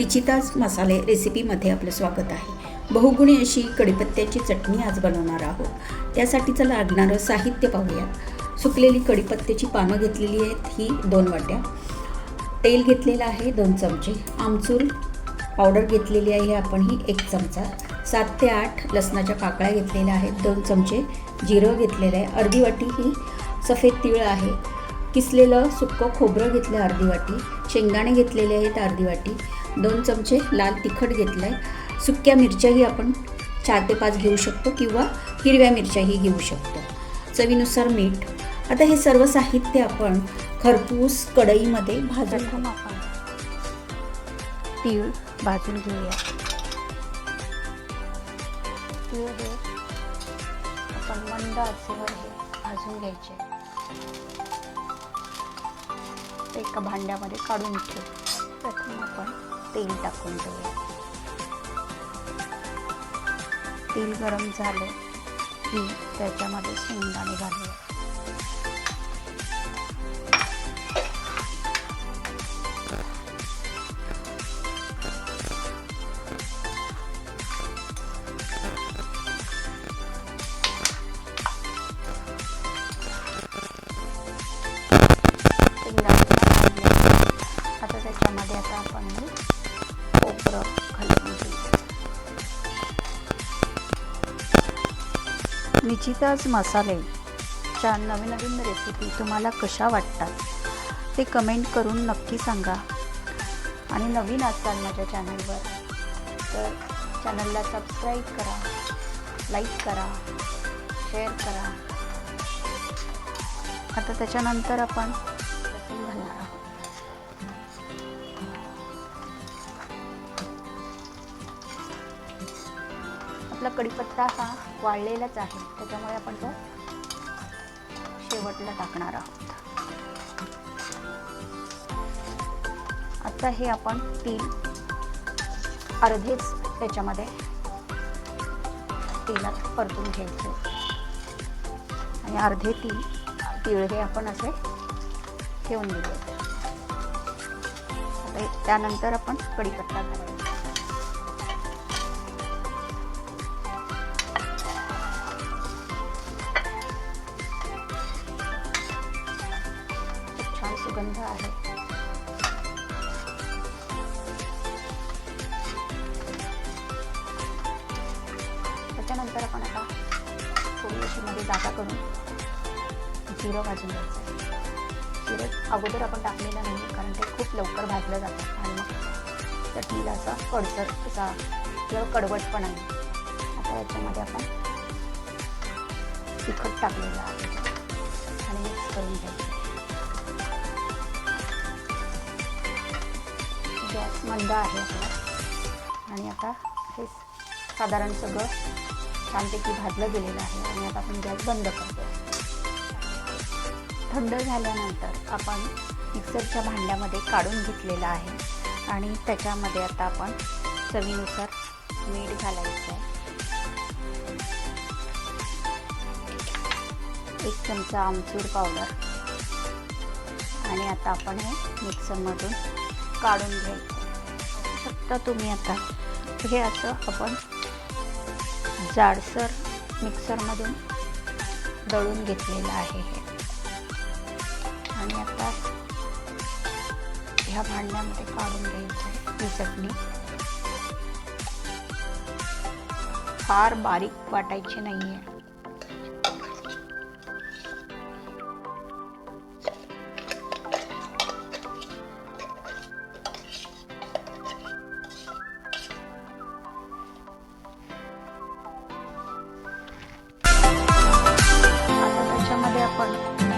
निचिताज मसाले रेसिपीमध्ये आपलं स्वागत आहे. बहुगुणी अशी कडीपत्त्याची चटणी आज बनवणार आहोत. त्यासाठीचं लागणारं साहित्य पाहूया सुकलेली कडीपत्त्याची पानं घेतलेली आहेत ही दोन वाट्या. तेल घेतलेलं आहे दोन चमचे. आमचूर पावडर घेतलेली आहे आपण ही एक चमचा. सात ते आठ लसणाच्या पाकळ्या घेतलेल्या आहेत दोन चमचे. जिरं घेतलेलं आहे अर्धी वाटी ही सफेद तिळ आहे. किसलेलं सुक्कं खोबरं घेतलं अर्धी वाटी. शेंगदाणे घेतलेले आहेत अर्धी वाटी. दोन चमचे लाल तिखट घेतलं आहे सुक्या मिरच्याही आपण चार ते पाच घेऊ शकतो किंवा हिरव्या मिरच्याही घेऊ शकतो. चवीनुसार मीठ. आता हे सर्व साहित्य आपण खरपूस कढईमध्ये भाजून आपण तीळ भाजून घेऊया. तीळ हे आपण मंद आचेवर हे भाजून घ्यायचे. एका भांड्यामध्ये काढून ठेवू. प्रथम आपण तेल टाकून घेऊया तेल गरम झालं की त्याच्यामध्ये शेंगदाणे घालूया. निचिताज मसालेच्या नवीन नवीन रेसिपी तुम्हाला कशा वाटतात ते कमेंट करून नक्की सांगा. आणि नवीन असाल माझ्या चॅनलवर तर चॅनलला सबस्क्राईब करा लाईक करा शेअर करा. आता त्याच्यानंतर आपण घालणार आहोत कढीपत्ता हा वाळलेलाच आहे. त्याच्यामुळे आपण तो शेवटला टाकणार आहोत. आता हे आपण तेल अर्धेच त्याच्यामध्ये तेलात परतून घ्यायचे. आणि अर्धे तीळ तीळ हे आपण असे ठेवून दिले. त्यानंतर आपण कढीपत्ता घालायचा. सुगंध आहे. त्याच्यानंतर आपण आता थोडी अशी मध्ये जागा करून जिरं भाजून घ्यायचं. आहे जिरं अगोदर आपण टाकलेलं नाही कारण ते खूप लवकर भाजलं जातं आणि मग चटणीला असा कडसर असा किंवा कडवट पण आहे. आता याच्यामध्ये आपण तिखट टाकलेलं आहे. आणि मिक्स करून घ्यायचं. गॅस मंद आहे आपला आणि आता हे साधारण सगळं छानपैकी भाजलं गेलेलं आहे. आणि आता आपण गॅस बंद करतो थंड झाल्यानंतर आपण मिक्सरच्या भांड्यामध्ये काढून घेतलेलं आहे. आणि त्याच्यामध्ये आता आपण चवीनुसार मीठ घालायचं आहे. एक चमचा आमचूर पावडर. आणि आता आपण हे मिक्सरमधून काढून घ्यायचं. शकता तुम्ही आता. हे असं आपण जाडसर मिक्सरमधून दळून घेतलेलं आहे हे. आणि आता ह्या भांड्यामध्ये काढून घ्यायचं ही चटणी. फार बारीक वाटायची नाही आहे त्याच्यामध्ये